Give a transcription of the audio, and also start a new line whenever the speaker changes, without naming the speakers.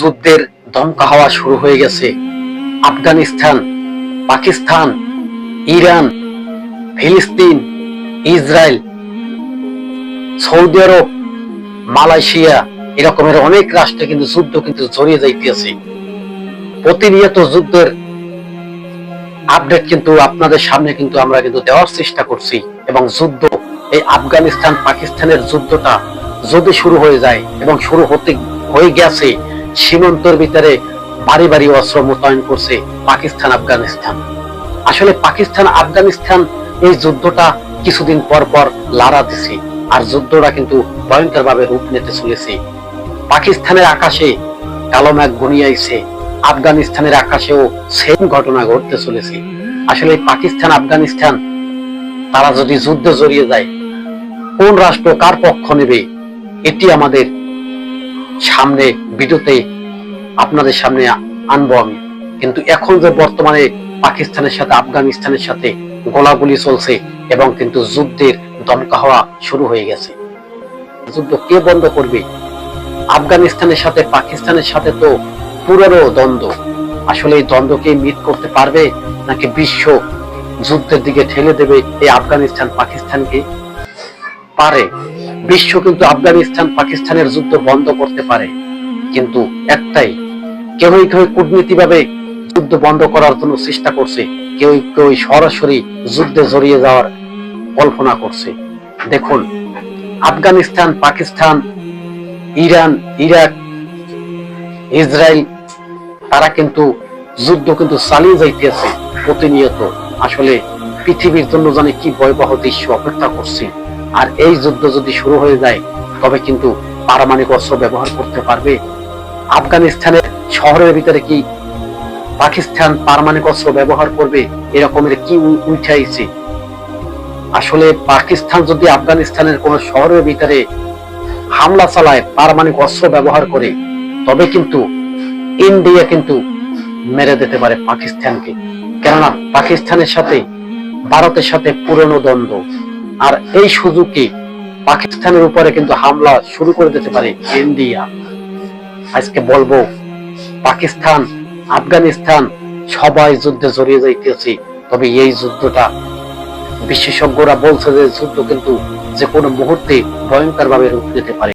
যুদ্ধের দমকা হওয়া শুরু হয়ে গেছে। আফগানিস্তান, পাকিস্তান, ইরান, ফিলিস্তিন, ইসরায়েল, সৌদি আরব, মালয়েশিয়া, এরকমের অনেক রাষ্ট্রে কিন্তু যুদ্ধ কিন্তু জড়িয়ে যাইতেছে। প্রতিনিয়ত যুদ্ধের আপডেট কিন্তু আপনাদের সামনে কিন্তু আমরা কিন্তু দেওয়ার চেষ্টা করছি এবং যুদ্ধ, এই আফগানিস্তান পাকিস্তানের যুদ্ধটা যদি শুরু হয়ে যায় এবং শুরু হতে হয়ে গেছে সীমান্তর ভিতরে বাড়ি বাড়ি অস্ত্র মোতায়েন করছে পাকিস্তান, আফগানিস্তান। আসলে পাকিস্তান, আফগানিস্তান এই যুদ্ধটা কিছুদিন পর পর লাড়া দিছে আর যুদ্ধটা কিন্তু ভয়ঙ্কর ভাবে রূপ নিতে চলেছে। পাকিস্তানের আকাশে কালো মেঘ ঘনিয়াইছে আফগানিস্তানের আকাশেও সেম ঘটনা ঘটতে চলেছে। আসলে পাকিস্তান, আফগানিস্তান, তারা যদি যুদ্ধে জড়িয়ে যায়, কোন রাষ্ট্র কার পক্ষ নেবে, এটি আমাদের সামনে ভিডিওতে আপনাদের সামনে আনব আমি। কিন্তু এখন যে বর্তমানে পাকিস্তানের সাথে, আফগানিস্তানের সাথে গোলাগুলি চলছে এবং কিন্তু যুদ্ধের দমকা হওয়া শুরু হয়ে গেছে। যুদ্ধ কে বন্ধ করবে? আফগানিস্তানের সাথে, পাকিস্তানের সাথে তো পুরনো দ্বন্দ্ব। আসলে এই দ্বন্দ্বকে মিট করতে পারবে নাকি বিশ্ব যুদ্ধের দিকে ঠেলে দেবে এই আফগানিস্তান পাকিস্তানকে পারে। বিশ্ব কিন্তু আফগানিস্তান, পাকিস্তানের যুদ্ধ বন্ধ করতে পারে। কিন্তু একটাই, কেউই কেউ কূটনীতি ভাবে যুদ্ধ বন্ধ করার জন্য চেষ্টা করছে। কেউ কেউ সরাসরি যুদ্ধে জড়িয়ে যাওয়ার কল্পনা করছে। দেখুন, Afghanistan, Pakistan, Iran, Iraq, Israel, তারা কিন্তু যুদ্ধ কিন্তু চালিয়ে যাইতেছে প্রতিনিয়ত। আসলে পৃথিবীর জন্য জানে কি ভয়াবহ দৃশ্য অপেক্ষা করছে। আর এই যুদ্ধ যদি শুরু হয়ে যায়, তবে কিন্তু পারমাণবিক অস্ত্র ব্যবহার করতে পারবে। আফগানিস্তানের শহরের ভিতরে কি পাকিস্তান পারমাণবিক অস্ত্র ব্যবহার করবে এরকমের কি উঠাইছে আসলে পাকিস্তান যদি আফগানিস্তানের কোন শহরের ভিতরে হামলা চালায়, পারমাণবিক অস্ত্র ব্যবহার করে, তবে কিন্তু ইন্ডিয়া কিন্তু মেরে দিতে পারে পাকিস্তানকে। কেননা পাকিস্তানের সাথে, ভারতের সাথে পুরনো দ্বন্দ্ব। আর এই সুযোগে পাকিস্তানের উপরে কিন্তু হামলা শুরু করে দিতে পারে ইন্ডিয়া আজকে বলব, পাকিস্তান, আফগানিস্তান সবাই যুদ্ধে জড়িয়ে যাইতেছে, তবে এই যুদ্ধটা বিশেষজ্ঞরা বলছে যে যুদ্ধ কিন্তু যে কোনো মুহূর্তে ভয়ঙ্কর ভাবে রূপ দিতে পারে।